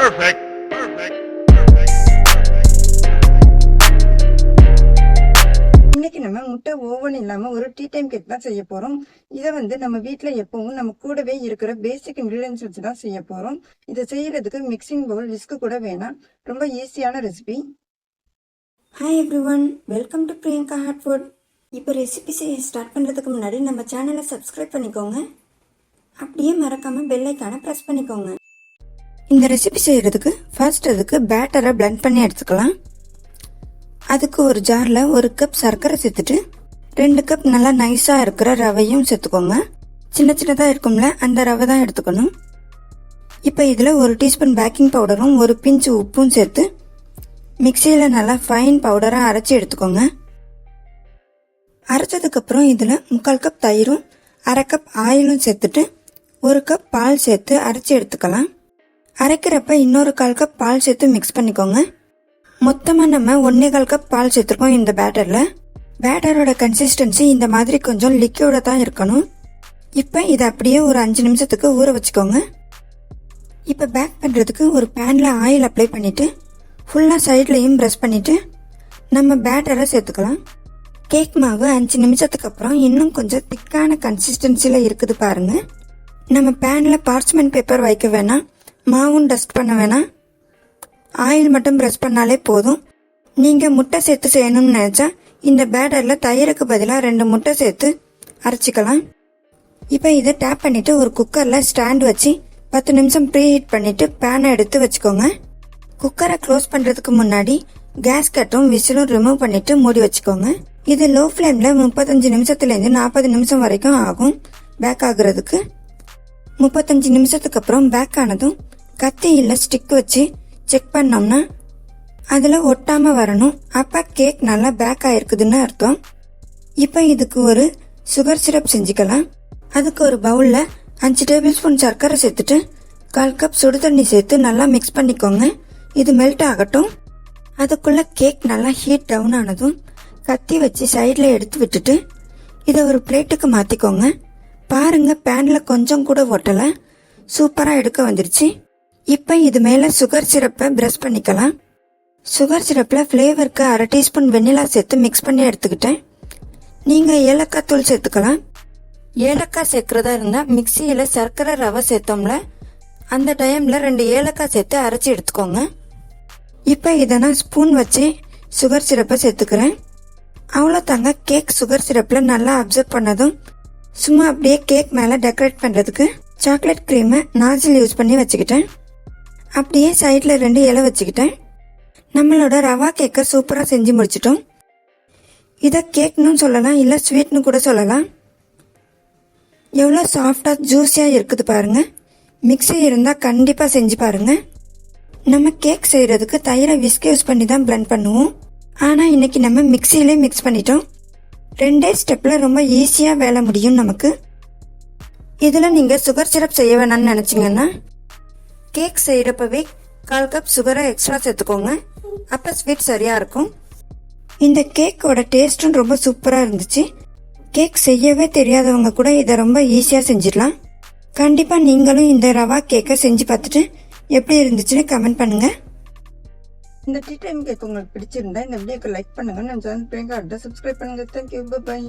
Perfect. Perfect. இன்னைக்கு நம்ம முட்டை ஓவன் இல்லாம ஒரு டீ டைம் கேக் தான் செய்ய போறோம். இதை வந்து நம்ம வீட்ல எப்பவும் நம்ம கூடவே இருக்கிற பேசிக் இன்கிரீடியன்ஸ் வச்சு தான் செய்ய போறோம். இதை செய்யறதுக்கு மிக்சிங் பவுல் விஸ்கு கூட வேணாம். ரொம்ப ஈஸியான recipe hi everyone welcome to Priyanka hot food இப்போ ரெசிபி செய்ய ஸ்டார்ட் பண்ணுறதுக்கு முன்னாடி நம்ம சேனலை சப்ஸ்கிரைப் பண்ணிக்கோங்க. அப்படியே மறக்காம பெல் ஐக்கானை ப்ரெஸ் பண்ணிக்கோங்க. இந்த ரெசிபி செய்கிறதுக்கு ஃபர்ஸ்ட் அதுக்கு பேட்டரை பிளெண்ட் பண்ணி எடுத்துக்கலாம். அதுக்கு ஒரு ஜாரில் ஒரு கப் சர்க்கரை சேர்த்துட்டு ரெண்டு கப் நல்லா நைஸாக இருக்கிற ரவையும் சேர்த்துக்கோங்க. சின்ன சின்னதாக இருக்கும்ல அந்த ரவை தான் எடுத்துக்கணும். இப்போ இதில் ஒரு டீஸ்பூன் பேக்கிங் பவுடரும் ஒரு பிஞ்சு உப்பும் சேர்த்து மிக்சியில் நல்லா ஃபைன் பவுடராக அரைச்சி எடுத்துக்கோங்க. அரைச்சதுக்கப்புறம் இதில் முக்கால் கப் தயிரும் அரை கப் ஆயிலும் சேர்த்துட்டு ஒரு கப் பால் சேர்த்து அரைச்சி எடுத்துக்கலாம். அரைக்கிறப்ப இன்னொரு கால் கப் பால் சேர்த்து மிக்ஸ் பண்ணிக்கோங்க. மொத்தமாக நம்ம ஒன்னே கால் கப் பால் சேர்த்துருக்கோம் இந்த பேட்டரில் பேட்டரோட கன்சிஸ்டன்சி இந்த மாதிரி கொஞ்சம் லிக்யூடாக தான் இருக்கணும். இப்போ இதை அப்படியே ஒரு அஞ்சு நிமிஷத்துக்கு ஊற வச்சுக்கோங்க. இப்போ பேக் பண்ணுறதுக்கு ஒரு பேனில் ஆயில் அப்ளை பண்ணிவிட்டு ஃபுல்லாக சைட்லேயும் ப்ரெஷ் பண்ணிவிட்டு நம்ம பேட்டரை சேர்த்துக்கலாம். கேக் மாவு அஞ்சு நிமிஷத்துக்கு அப்புறம் இன்னும் கொஞ்சம் திக்கான கன்சிஸ்டன்சியில் இருக்குது பாருங்கள் நம்ம பேனில் பார்ச்மெண்ட் பேப்பர் வைக்க வேணாம். மாவும் டஸ்ட் பண்ண வேணாம். ஆயில் மட்டும் ப்ரெஸ் பண்ணாலே போதும். நீங்கள் முட்டை சேர்த்து செய்யணும்னு நினச்சா இந்த பேட்டரில் தயிருக்கு பதிலாக ரெண்டு முட்டை சேர்த்து அரைச்சிக்கலாம். இப்போ இதை டேப் பண்ணிவிட்டு ஒரு குக்கரில் ஸ்டாண்ட் வச்சு பத்து நிமிஷம் ப்ரீ ஹீட் பண்ணிவிட்டு பேனை எடுத்து வச்சுக்கோங்க. குக்கரை க்ளோஸ் பண்ணுறதுக்கு முன்னாடி கேஸ் கட்டும் விசிலும் ரிமூவ் பண்ணிவிட்டு மூடி வச்சுக்கோங்க. இது லோ ஃப்ளேமில் முப்பத்தஞ்சு நிமிஷத்துலேருந்து நாற்பது நிமிஷம் வரைக்கும் ஆகும். பேக் ஆகுறதுக்கு முப்பத்தஞ்சு நிமிஷத்துக்கு அப்புறம் பேக் ஆனதும் கத்தியில் ஸ்டிக் வச்சு செக் பண்ணோம்னா அதில் ஒட்டாமல் வரணும். அப்போ கேக் நல்லா பேக் ஆயிருக்குதுன்னு அர்த்தம். இப்போ இதுக்கு ஒரு சுகர் சிரப் செஞ்சுக்கலாம். அதுக்கு ஒரு பவுலில் அஞ்சு டேபிள் ஸ்பூன் சர்க்கரை சேர்த்துட்டு கால் கப் சுடு தண்ணி சேர்த்து நல்லா மிக்ஸ் பண்ணிக்கோங்க. இது மெல்ட் ஆகட்டும். அதுக்குள்ள கேக் நல்லா ஹீட் டவுன் ஆனதும் கத்தி வச்சு சைடில் எடுத்து விட்டுட்டு இதை ஒரு பிளேட்டுக்கு மாற்றிக்கோங்க பாருங்க பேனில் கொஞ்சம் கூட ஒட்டலை. சூப்பராக எடுக்க வந்துருச்சு. இப்போ இது மேலே சுகர் சிரப்பை ப்ரெஷ் பண்ணிக்கலாம். சுகர் சிரப்பில் ஃப்ளேவருக்கு அரை டீஸ்பூன் வெண்ணிலா சேர்த்து மிக்ஸ் பண்ணி எடுத்துக்கிட்டேன். நீங்கள் ஏலக்காய் தூள் சேர்த்துக்கலாம். ஏலக்காய் சேர்க்குறதா இருந்தால் மிக்சியில் சர்க்கரை ரவை சேர்த்தோம்ல அந்த டைமில் ரெண்டு ஏலக்காய் சேர்த்து அரைச்சி எடுத்துக்கோங்க. இப்போ இதை நான் ஸ்பூன் வச்சு சுகர் சிரப்பை சேர்த்துக்கிறேன். அவ்வளோ தாங்க கேக் சுகர் சிரப்பில் நல்லா அப்சர்வ் பண்ணதும் சும்மா அப்படியே கேக் மேலே டெக்கரேட் பண்ணுறதுக்கு சாக்லேட் க்ரீமை நாசில் யூஸ் பண்ணி வச்சுக்கிட்டேன். அப்படியே சைடில் ரெண்டு இலை வச்சுக்கிட்டேன். நம்மளோட ரவா கேக்கை சூப்பராக செஞ்சு முடிச்சிட்டோம். இதை கேக்னு சொல்லலாம் இல்லை ஸ்வீட்னு கூட சொல்லலாம். எவ்வளோ சாஃப்டாக ஜூஸியாக இருக்குது பாருங்க. மிக்ஸி இருந்தால் கண்டிப்பாக செஞ்சு பாருங்கள் நம்ம கேக் செய்கிறதுக்கு தயிரை விஸ்க் யூஸ் பண்ணி தான் பிளெண்ட் பண்ணுவோம். ஆனால் இன்றைக்கி நம்ம மிக்சியிலே மிக்ஸ் பண்ணிட்டோம். ரெண்டே ஸ்டெப்பில் ரொம்ப ஈஸியாக வேலை முடியும் நமக்கு. இதில் நீங்கள் சுகர் சிரப் செய்ய வேணாம்னு நினச்சிங்கன்னா கேக் செய்கிறப்பவே கால் கப் சுகரை எக்ஸ்ட்ரா சேர்த்துக்கோங்க. அப்போ ஸ்வீட் சரியாக இருக்கும். இந்த கேக்கோட டேஸ்ட்டும் ரொம்ப சூப்பராக இருந்துச்சு. கேக் செய்யவே தெரியாதவங்க கூட இதை ரொம்ப ஈஸியாக செஞ்சிடலாம். கண்டிப்பாக நீங்களும் இந்த ரவா கேக்கை செஞ்சு பார்த்துட்டு எப்படி இருந்துச்சுன்னு கமெண்ட் பண்ணுங்கள் இந்த டீ டைம் கேக் உங்களுக்கு பிடிச்சிருந்தா இந்த வீடியோக்கு லைக் பண்ணுங்க. நம்ம சேனல் பிரியங்கா அட்ரஸ் சப்ஸ்கிரைப் பண்ணுங்க. Thank you bye